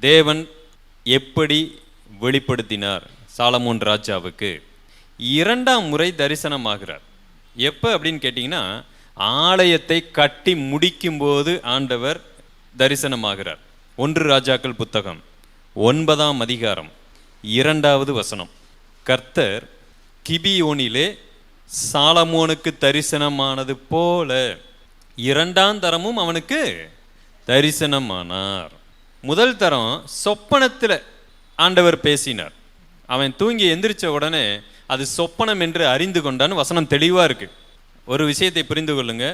தேவன் எப்படி வெளிப்படுத்தினார்? சாலமோன் ராஜாவுக்கு. இரண்டாம் முறை தரிசனமாகிறார். எப்போ அப்படின்னு கேட்டிங்கன்னா ஆலயத்தை கட்டி முடிக்கும்போது ஆண்டவர் தரிசனமாகிறார். ஒன்று ராஜாக்கள் புத்தகம் ஒன்பதாம் அதிகாரம் இரண்டாவது வசனம். கர்த்தர் கிபியோனிலே சாலமோனுக்கு தரிசனமானது போல இரண்டாம் தரமும் அவனுக்கு தரிசனமானார். முதல் தரம் சொப்பனத்தில் ஆண்டவர் பேசினார். அவன் தூங்கி எந்திரிச்ச உடனே அது சொப்பனம் என்று அறிந்து கொண்டான்னு வசனம் தெளிவாக இருக்கு. ஒரு விஷயத்தை புரிந்து கொள்ளுங்க.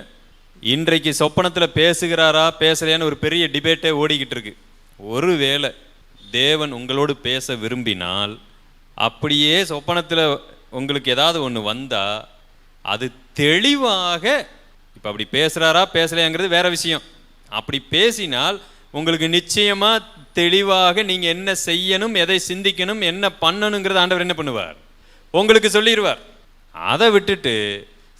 இன்றைக்கு சொப்பனத்தில் பேசுகிறாரா பேசலையான்னு ஒரு பெரிய டிபேட்டே ஓடிக்கிட்டு இருக்கு. ஒருவேளை தேவன் உங்களோடு பேச விரும்பினால் அப்படியே சொப்பனத்தில் உங்களுக்கு ஏதாவது ஒன்று வந்தால் அது தெளிவாக இப்போ அப்படி பேசுகிறாரா பேசலையாங்கிறது வேற விஷயம். அப்படி பேசினால் உங்களுக்கு நிச்சயமாக தெளிவாக நீங்கள் என்ன செய்யணும் எதை சிந்திக்கணும் என்ன பண்ணணுங்கிறத ஆண்டவர் என்ன பண்ணுவார்? உங்களுக்கு சொல்லிடுவார் அதை விட்டுட்டு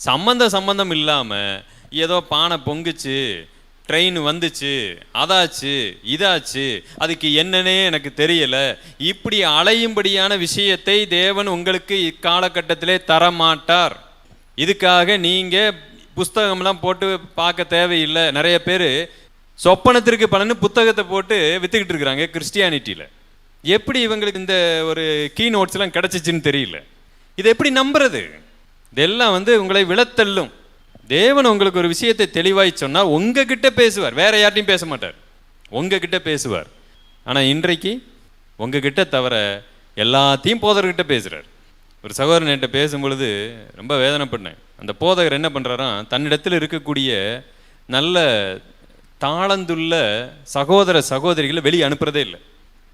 சம்பந்த சம்பந்தம் இல்லாமல் ஏதோ பானை பொங்குச்சு ட்ரெயின் வந்துச்சு அதாச்சு இதாச்சு அதுக்கு என்னன்னே எனக்கு தெரியலை. இப்படி அலையும்படியான விஷயத்தை தேவன் உங்களுக்கு இக்காலகட்டத்திலே தரமாட்டார். இதுக்காக நீங்கள் புஸ்தகம்லாம் போட்டு பார்க்க தேவையில்லை. நிறைய பேர் சொப்பனத்திற்கு பலன்னு புத்தகத்தை போட்டு வித்துக்கிட்டு இருக்கிறாங்க கிறிஸ்டியானிட்டியில் எப்படி இவங்களுக்கு இந்த ஒரு கீ நோட்ஸ்லாம் கிடச்சிச்சின்னு தெரியல. இதை எப்படி நம்புறது? இதெல்லாம் வந்து உங்களை விழத்தள்ளும். தேவன் உங்களுக்கு ஒரு விஷயத்தை தெளிவாய் சொன்னால் உங்ககிட்ட பேசுவார். வேற யார்ட்டையும் பேச மாட்டார். உங்ககிட்ட பேசுவார். ஆனால் இன்றைக்கு உங்ககிட்ட தவிர எல்லாத்தையும் போதர்கிட்ட பேசுகிறார் ஒரு சகோதரன் என்கிட்ட பேசும் பொழுது ரொம்ப வேதனைப்பட்டேன். அந்த போதகர் என்ன பண்ணுறாராம் தன்னிடத்தில் இருக்கக்கூடிய நல்ல தாளந்துள்ள சகோதர சகோதரிகளை வெளியே அனுப்புறதே இல்லை.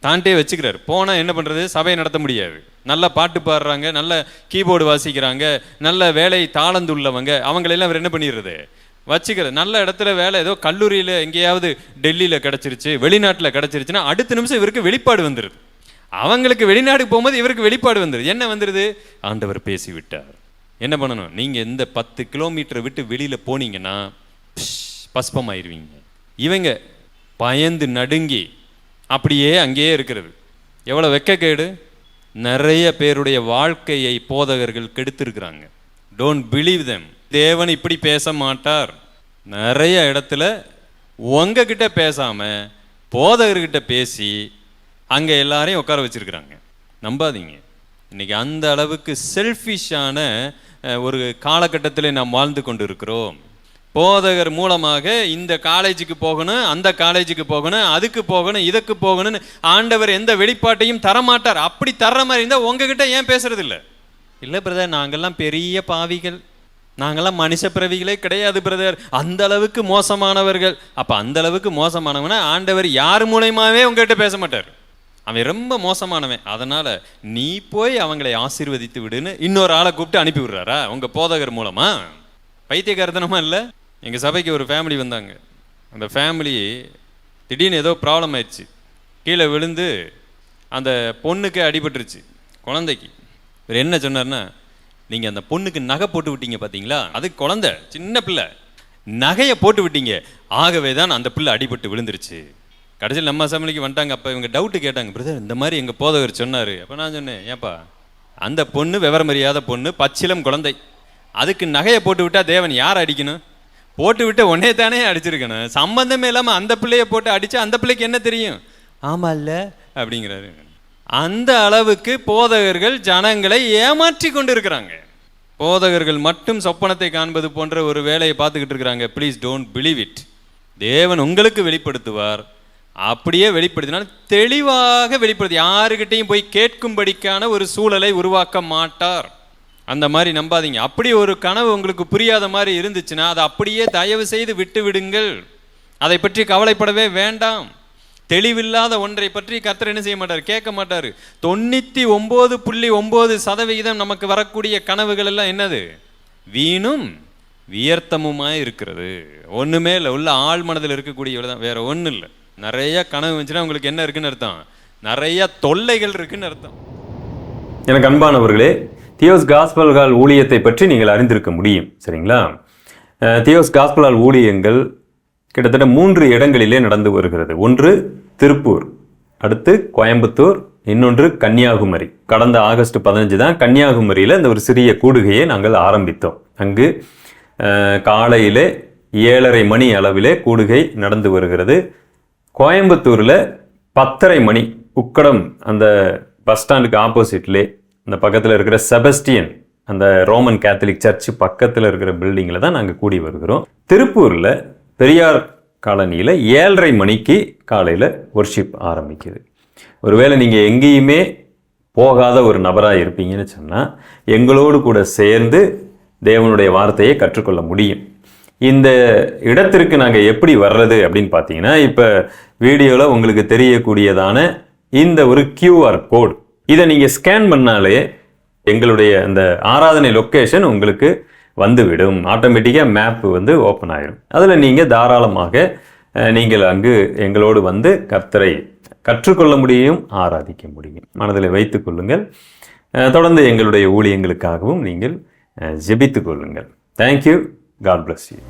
தாண்டே வச்சுக்கிறார். போனால் என்ன பண்ணுறது சபையை நடத்த முடியாது. நல்ல பாட்டு பாடுறாங்க நல்ல கீபோர்டு வாசிக்கிறாங்க நல்ல வேலை தாளந்துள்ளவங்க அவங்களெல்லாம் அவர் என்ன பண்ணிடுறது? வச்சுக்கிறது நல்ல இடத்துல வேலை ஏதோ கல்லூரியில் எங்கேயாவது டெல்லியில் கிடச்சிருச்சு வெளிநாட்டில் கிடச்சிருச்சுன்னா அடுத்த நிமிஷம் இவருக்கு வெளிப்பாடு வந்துடுது அவங்களுக்கு வெளிநாடுக்கு போகும்போது இவருக்கு வெளிப்பாடு வந்துடுது என்ன வந்துடுது ஆண்டவர் பேசிவிட்டார். என்ன பண்ணணும்? நீங்கள் இந்த பத்து கிலோமீட்டரை விட்டு வெளியில் போனீங்கன்னா பஸ்பமாயிருவீங்க. இவங்க பயந்து நடுங்கி அப்படியே அங்கேயே இருக்கிறது. எவ்வளோ வெக்கக்கேடு? நிறைய பேருடைய வாழ்க்கையை போதகர்கள் கெடுத்திருக்கிறாங்க. டோன்ட் பிலீவ் தெம் தேவன் இப்படி பேச மாட்டார். நிறைய இடத்துல உங்ககிட்ட பேசாமல் போதகர்கிட்ட பேசி அங்கே எல்லாரையும் உட்கார வச்சிருக்கிறாங்க. நம்பாதீங்க. இன்னைக்கு அந்த அளவுக்கு செல்ஃபிஷான ஒரு காலகட்டத்தில் நாம் வாழ்ந்து கொண்டு இருக்கிறோம் போதகர் மூலமாக இந்த காலேஜுக்கு போகணும் அந்த காலேஜுக்கு போகணும் அதுக்கு போகணும் இதுக்கு போகணும்னு ஆண்டவர் எந்த வெளிப்பாட்டையும் தரமாட்டார். அப்படி தர்ற மாதிரி இருந்தால் உங்ககிட்ட ஏன் பேசுறது இல்லை? இல்லை பிரதர் நாங்கள்லாம் பெரிய பாவிகள். நாங்கள்லாம் மனுஷ பிறவிகளே கிடையாது பிரதர். அந்த அளவுக்கு மோசமானவர்கள். அப்போ அந்த அளவுக்கு மோசமானவனா ஆண்டவர் யார் மூலயமாவே உங்ககிட்ட பேச மாட்டார்? அவன் ரொம்ப மோசமானவன். அதனால நீ போய் அவங்களை ஆசீர்வதித்து விடுன்னு இன்னொரு ஆளை கூப்பிட்டு அனுப்பி விடுறாரா? உங்க போதகர் மூலமா? பைத்தியக்காரத்தனமா இல்லை? எங்கள் சபைக்கு ஒரு ஃபேமிலி வந்தாங்க. அந்த ஃபேமிலி திடீர்னு ஏதோ ப்ராப்ளம் ஆயிடுச்சு. கீழே விழுந்து அந்த பொண்ணுக்கு அடிபட்டுருச்சு குழந்தைக்கு. இவர் என்ன சொன்னார்னா நீங்கள் அந்த பொண்ணுக்கு நகை போட்டு விட்டீங்க பார்த்தீங்களா அது குழந்தை சின்ன பிள்ளை. நகையை போட்டு விட்டீங்க. ஆகவே தான் அந்த பிள்ளை அடிபட்டு விழுந்துருச்சு. கடைசியில் நம்ம சமையலுக்கு வந்துட்டாங்க. அப்போ இவங்க டவுட்டு கேட்டாங்க பிரதர் இந்த மாதிரி எங்கள் போதவர் சொன்னார். அப்போ நான் சொன்னேன் ஏப்பா அந்த பொண்ணு விவரம் அறியாத பொண்ணு பச்சிலம் குழந்தை. அதுக்கு நகையை போட்டு விட்டால் தேவன் யார் அடிக்கணும்? போட்டு விட்டு உன்னே தானே அடிச்சிருக்கணும். சம்பந்தமே இல்லாமல் அந்த பிள்ளைய போட்டு அடிச்சா அந்த பிள்ளைக்கு என்ன தெரியும்? ஆமா இல்ல. அப்படிங்கிறாரு. அந்த அளவுக்கு போதகர்கள் ஜனங்களை ஏமாற்றி கொண்டு இருக்கிறாங்க போதகர்கள் மட்டும் சொப்பனத்தை காண்பது போன்ற ஒரு வேலையை பார்த்துக்கிட்டு இருக்கிறாங்க. ப்ளீஸ் டோன்ட் பிலீவ் இட் தேவன் உங்களுக்கு வெளிப்படுத்துவார். அப்படியே வெளிப்படுத்தினால் தெளிவாக வெளிப்படுத்தி. யாருக்கிட்டையும் போய் கேட்கும்படிக்கான ஒரு சூழலை உருவாக்க மாட்டார். அந்த மாதிரி நம்பாதீங்க. அப்படி ஒரு கனவு உங்களுக்கு புரியாத மாதிரி இருந்துச்சுன்னா அதை அப்படியே தயவு செய்து விட்டு விடுங்கள். அதை பற்றி கவலைப்படவே வேண்டாம். தெளிவில்லாத ஒன்றை பற்றி கர்த்தர் என்ன செய்ய மாட்டார்? கேட்க மாட்டார். தொண்ணூற்றி ஒம்பது புள்ளி ஒம்பது சதவிகிதம் நமக்கு வரக்கூடிய கனவுகள் எல்லாம் என்னது? வீணும் வியர்த்தமுமாய் இருக்கிறது. ஒன்றுமே இல்லை. உள்ள ஆள் மனதில் இருக்கக்கூடிய தான். வேறு ஒன்றும் இல்லை. நிறைய கனவு வந்துச்சுன்னா உங்களுக்கு என்ன இருக்குன்னு அர்த்தம்? நிறைய தொல்லைகள் இருக்குன்னு அர்த்தம். எனக்கு அன்பானவர்களே தியோஸ் காஸ்பல்கால் ஊழியத்தை பற்றி நீங்கள் அறிந்திருக்க முடியும் சரிங்களா? தியோஸ் காஸ்பலால் ஊழியங்கள் கிட்டத்தட்ட மூன்று இடங்களிலே நடந்து வருகிறது. ஒன்று திருப்பூர் அடுத்து கோயம்புத்தூர் இன்னொன்று கன்னியாகுமரி. கடந்த ஆகஸ்ட் பதினஞ்சு தான் கன்னியாகுமரியில் இந்த ஒரு சிறிய கூடுகையை நாங்கள் ஆரம்பித்தோம். அங்கு காலையிலே ஏழரை மணி அளவிலே கூடுகை நடந்து வருகிறது. கோயம்புத்தூரில் பத்தரை மணி உக்கடம் அந்த பஸ் ஸ்டாண்டுக்கு ஆப்போசிட்லே அந்த பக்கத்தில் இருக்கிற செபஸ்டியன் அந்த ரோமன் கேத்தலிக் சர்ச் பக்கத்தில் இருக்கிற பில்டிங்கில் தான் நாங்கள் கூடி வருகிறோம். திருப்பூரில் பெரியார் காலனியில் ஏழரை மணிக்கு காலையில் ஒர்ஷிப் ஆரம்பிக்குது. ஒருவேளை நீங்கள் எங்கேயுமே போகாத ஒரு நபராக இருப்பீங்கன்னு சொன்னால் எங்களோடு கூட சேர்ந்து தேவனுடைய வார்த்தையை கற்றுக்கொள்ள முடியும். இந்த இடத்திற்கு நாங்கள் எப்படி வர்றது அப்படின்னு பார்த்தீங்கன்னா இப்போ வீடியோவில் உங்களுக்கு தெரியக்கூடியதான இந்த ஒரு கியூஆர் கோட் இதை நீங்கள் ஸ்கேன் பண்ணாலே எங்களுடைய அந்த ஆராதனை லொக்கேஷன் உங்களுக்கு வந்துவிடும். ஆட்டோமேட்டிக்காக மேப் வந்து ஓப்பன் ஆகிடும் அதில் நீங்கள் தாராளமாக நீங்கள் அங்கு எங்களோடு வந்து கர்த்தரை கற்றுக்கொள்ள முடியும் ஆராதிக்க முடியும். மனதில் வைத்து கொள்ளுங்கள். தொடர்ந்து எங்களுடைய ஊழியங்களுக்காகவும் நீங்கள் ஜெபித்து கொள்ளுங்கள். Thank you God bless you